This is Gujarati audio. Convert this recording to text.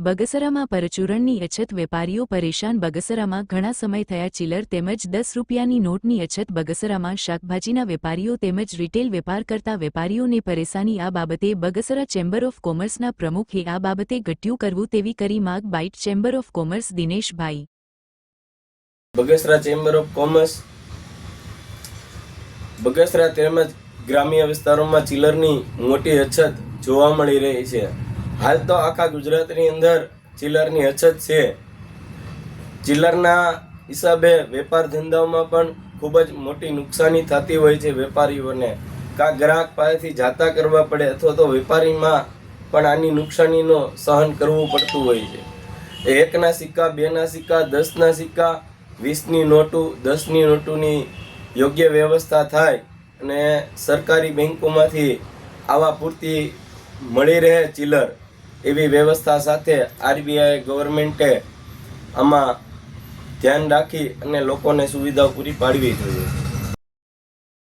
બગસરામાં પરચૂરણની અછત, વેપારીઓ પરેશાન. બગસરામાં ઘણા સમય થયા ચિલર તેમજ દસ રૂપિયાની નોટની અછત. બગસરામાં શાકભાજીના વેપારીઓ તેમજ રિટેલ વેપાર કરતા વેપારીઓને પરેશાની. આ બાબતે બગસરા ચેમ્બર ઓફ કોમર્સના પ્રમુખે આ બાબતે ગટ્યું કરવું તેવી કરી માગ bite chamber of commerce Dineshbhai. Bagasara chamber of commerce Bagasara તેમજ ગ્રામ્ય વિસ્તારોમાં ચિલરની મોટી અછત જોવા મળી રહી છે. હાલ તો આખા ગુજરાતની અંદર ચિલ્લરની અછત છે. ચિલ્લરના હિસાબે વેપાર ધંધાઓમાં પણ ખૂબ જ મોટી નુકસાની થતી હોય છે વેપારીઓને. કાં ગ્રાહક પાસેથી જાતા કરવા પડે અથવા તો વેપારીમાં પણ આની નુકસાનીનો સહન કરવું પડતું હોય છે. એકના સિક્કા, બેના સિક્કા, દસના સિક્કા, વીસની નોટું, દસની નોટોની યોગ્ય વ્યવસ્થા થાય અને સરકારી બેંકોમાંથી આવા પૂરતી મળી રહે ચિલ્લર એવી વ્યવસ્થા સાથે આરબીઆઈ ગવર્મેન્ટે આમાં ધ્યાન રાખી અને લોકોને સુવિધાઓ પૂરી પાડવી જોઈએ.